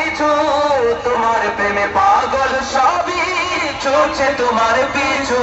পিছু তোমার প্রেমে পাগল সবই ছুটছে তোমার পিছু।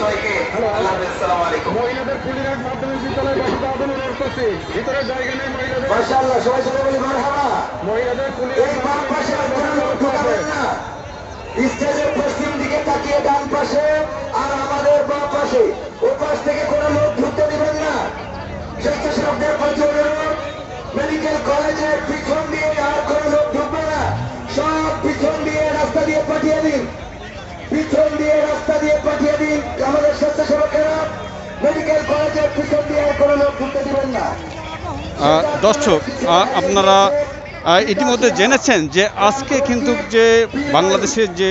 সবাইকে আল্লাহ হাফেজ আসসালামু আলাইকুম। মহিলাদের কুলিরাট মাধ্যমিক বিদ্যালয় বাসিত অনুরোধ করছি ভিতরে জায়গা নেই মহিলাদের। মাশাআল্লাহ সবাই সবাই বলি মারহাবা। মহিলাদের এই কুলিরাট বাম পাশে আপনারা লোক ঢোকাবেন না। স্টেজের পশ্চিম দিকে তাকিয়ে ডান পাশে দর্শক আপনারা ইতিমধ্যে জেনেছেন যে আজকে কিন্তু যে বাংলাদেশের যে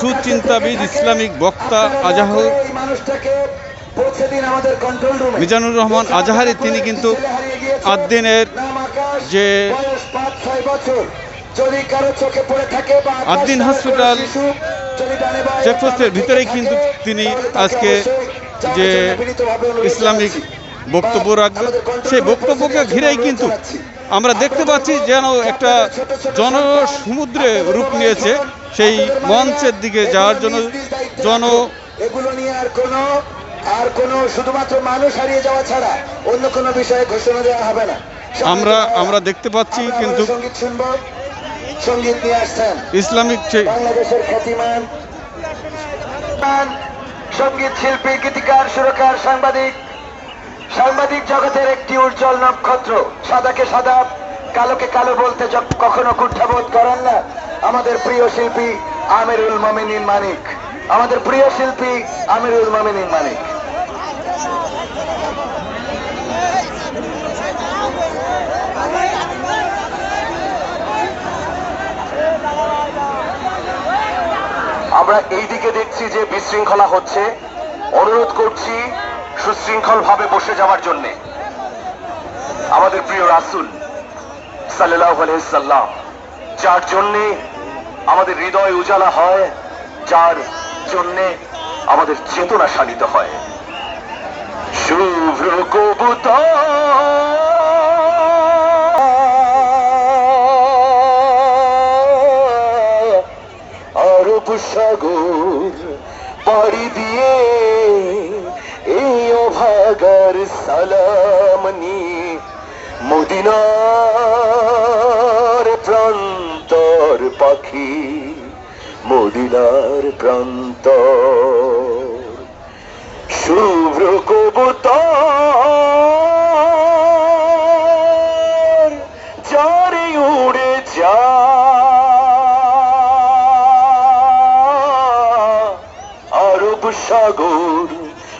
সুচিন্তাবিদ ইসলামিক বক্তা আজাহুর মিজানুর রহমান আজাহারি, তিনি কিন্তু আদ্দিনের যে আদ্দিন হসপিটাল চেকপোস্টের ভিতরেই কিন্তু তিনি আজকে যে ইসলামিক বক্তব্য রাখবেন সেই বক্তব্যকে ঘিরেই কিন্তু আমরা দেখতে পাচ্ছি যেন একটা জনসমুদ্রে রূপ নিয়েছে সেই মঞ্চের দিকে যাওয়ার জন্য। জন এগুলো নিয়ে আর কোনো আর কোনো শুধুমাত্র মানুষ হারিয়ে যাওয়া ছাড়া অন্য কোনো বিষয়ে ঘোষণা দেওয়া হবে না। আমরা আমরা দেখতে পাচ্ছি কিন্তু সংগীত শুনব। সংগীত নিয়ে আসছেন ইসলামিক যে- বাংলাদেশের খ্যাতিমান সংগীত শিল্পী গীতিকার সুরকার সাংবাদিক সাংবাদিক জগতের একটি উজ্জ্বল নক্ষত্র। সাদাকে সাদা, কালোকে কালো বলতে কখনো কুণ্ঠাবোধ করেন না। আমাদের প্রিয় শিল্পী আমিরুল মমিনিন মানিক। আমাদের প্রিয় শিল্পী আমিরুল মমিনিন মানিক। আমরা এই দিকে দেখছি যে বিশৃঙ্খলা হচ্ছে। অনুরোধ করছি সুশৃঙ্খল ভাবে বসে যাওয়ার জন্য আমাদের প্রিয় রাসুল সাল্লাহ যার জন্যে আমাদের হৃদয় উজালা হয়, যার জন্যে আমাদের চেতনা শালিত হয়। শুভ্র কবুতর আরব সাগর পাড়ি দিয়ে এই অভাগার সালাম নিয়ে মদিনার প্রান্তর পাখি, মদিনার প্রান্তর। শুভ্র কবুতর, যারে উড়ে যা। আরব সাগর